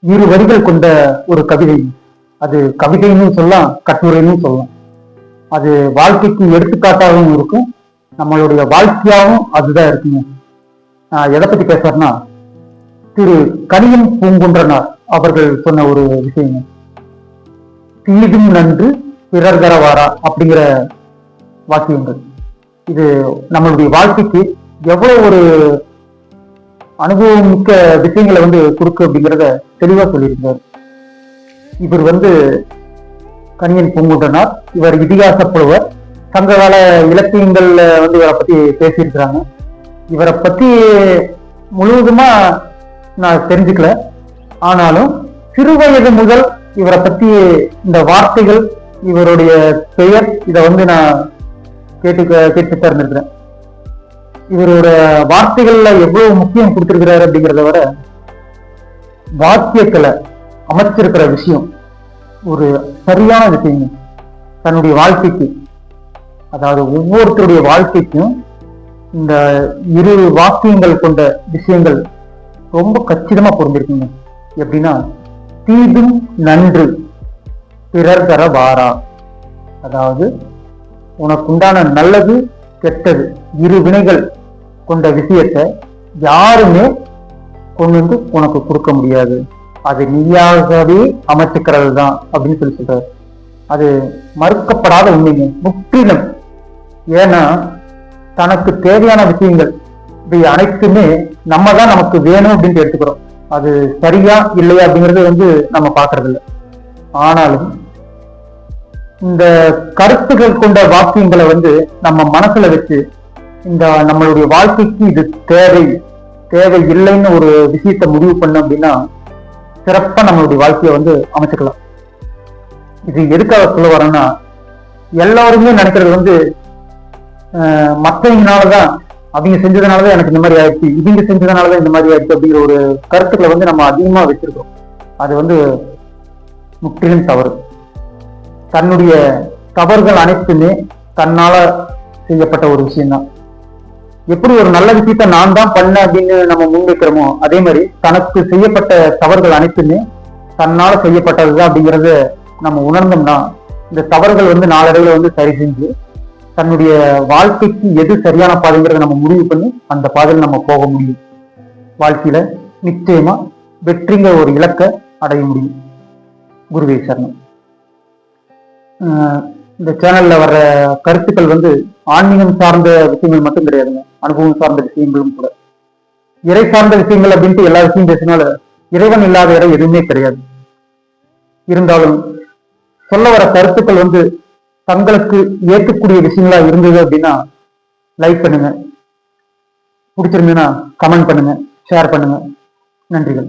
இரு வரிகள் கொண்ட ஒரு கவிதை. அது கவிதைன்னு சொல்லலாம் கட்டுரைன்னு சொல்லலாம். அது வாழ்க்கைக்கு எடுத்துக்காட்டாகவும் இருக்கும். நம்மளுடைய வாழ்க்கையாகவும் அதுதான் இருக்குங்க. நான் எதை பத்தி பேசுறேன்னா திரு கனியன் பூங்குன்றனார் அவர்கள் சொன்ன ஒரு விஷயம் தீதும் நன்று பிறர் தரவாரா? அப்படிங்கிற வாக்கியங்கள். இது நம்மளுடைய வாழ்க்கைக்கு எவ்வளவு ஒரு அனுபவம் மிக்க விஷயங்களை வந்து கொடுக்கு அப்படிங்கிறத தெளிவாக சொல்லியிருந்தார் இவர் வந்து கணியன் பூங்குட்டனார் இவர் இதிகாச புலவர். சங்ககால இலக்கியங்கள்ல வந்து இவரை பத்தி பேசியிருக்கிறாங்க. இவரை பத்தி முழுவதுமா நான் தெரிஞ்சுக்கல. ஆனாலும் சிறுவயது முதல் இவரை பத்தி இந்த வார்த்தைகள் இவருடைய பெயர் இதை வந்து நான் கேட்டு கேட்டு இருந்திருக்கிறேன் இவரோட வார்த்தைகள்ல எவ்வளவு முக்கியம் கொடுத்திருக்கிறாரு அப்படிங்கிறத விட வாக்கியத்துல அமைச்சிருக்கிற விஷயம் ஒரு சரியான விஷயம் தன்னுடைய வாழ்க்கைக்கு அதாவது ஒவ்வொருத்தருடைய வாழ்க்கைக்கும் இந்த இரு வாக்கியங்கள் கொண்ட விஷயங்கள் ரொம்ப கச்சிதமா பொருந்திருக்குங்க. எப்படின்னா தீதும் நன்று பிறர் தர வாரா. அதாவது உனக்குண்டான நல்லது கெட்டது இரு வினைகள் கொண்ட விஷயத்தை யாருமே கொண்டு வந்து உனக்கு கொடுக்க முடியாது. அது நீயாகவே அமைச்சுக்கிறது தான் அப்படின்னு சொல்லி சொல்றாரு. அது மறுக்கப்படாத உண்மைங்க. முற்றிலும். ஏன்னா தனக்கு தேவையான விஷயங்கள் இவை அனைத்துமே நம்ம தான் நமக்கு வேணும் அப்படின்னு எடுத்துக்கிறோம். அது சரியா இல்லையா அப்படிங்கறது வந்து நம்ம பாக்குறது இல்லை ஆனாலும் இந்த கருத்துக்கள் கொண்ட வாக்கியங்களை வந்து நம்ம மனசுல வச்சு இந்த நம்மளுடைய வாழ்க்கைக்கு இது தேவை தேவை இல்லைன்னு ஒரு விஷயத்த முடிவு பண்ணோம் அப்படின்னா சிறப்பா நம்மளுடைய வாழ்க்கையை வந்து அமைச்சுக்கலாம். இது எதுக்காக சொல்ல வரேன்னா எல்லாருமே நினைக்கிறது வந்து மற்றவங்கனாலதான் அவங்க செஞ்சதுனாலதான் எனக்கு இந்த மாதிரி ஆயிடுச்சு இவங்க செஞ்சதுனாலதான் இந்த மாதிரி ஆயிடுச்சு அப்படிங்கிற ஒரு கருத்துக்களை வந்து நம்ம அதிகமா வச்சிருக்கோம் அது வந்து முற்றிலும் தவறு. தன்னுடைய தவறுகள் அனைத்துமே தன்னால செய்யப்பட்ட ஒரு விஷயம்தான். எப்படி ஒரு நல்ல விஷயத்த நான் தான் பண்ண அப்படின்னு நம்ம முன்வைக்கிறோமோ அதே மாதிரி தனக்கு செய்யப்பட்ட தவறுகள் அனைத்துமே தன்னால செய்யப்பட்டதுதான் அப்படிங்கறத நம்ம உணர்ந்தோம்னா இந்த தவறுகள் வந்து நாளடைவில் வந்து சரி செஞ்சு தன்னுடைய வாழ்க்கைக்கு எது சரியான பாதைங்கிறத நம்ம முடிவு பண்ணி அந்த பாதையில் நம்ம போக முடியும். வாழ்க்கையில நிச்சயமா வெற்றிங்கிற ஒரு இலக்கை அடைய முடியும். குருவே சரணம். இந்த சேனல்ல வர்ற கருத்துக்கள் வந்து ஆன்மீகம் சார்ந்த விஷயங்கள் மட்டும் கிடையாதுங்க. அனுபவம் சார்ந்த விஷயங்களும் கூட. இறை சார்ந்த விஷயங்கள் அப்படின்ட்டு எல்லா விஷயம் பேசினால இறைவன் இல்லாத இடம் எதுவுமே கிடையாது. இருந்தாலும் சொல்ல வர கருத்துக்கள் வந்து தங்களுக்கு ஏற்கக்கூடிய விஷயங்களா இருந்தது அப்படின்னா லைக் பண்ணுங்க. பிடிச்சிருந்ததுன்னா கமெண்ட் பண்ணுங்க ஷேர் பண்ணுங்க. நன்றிகள்.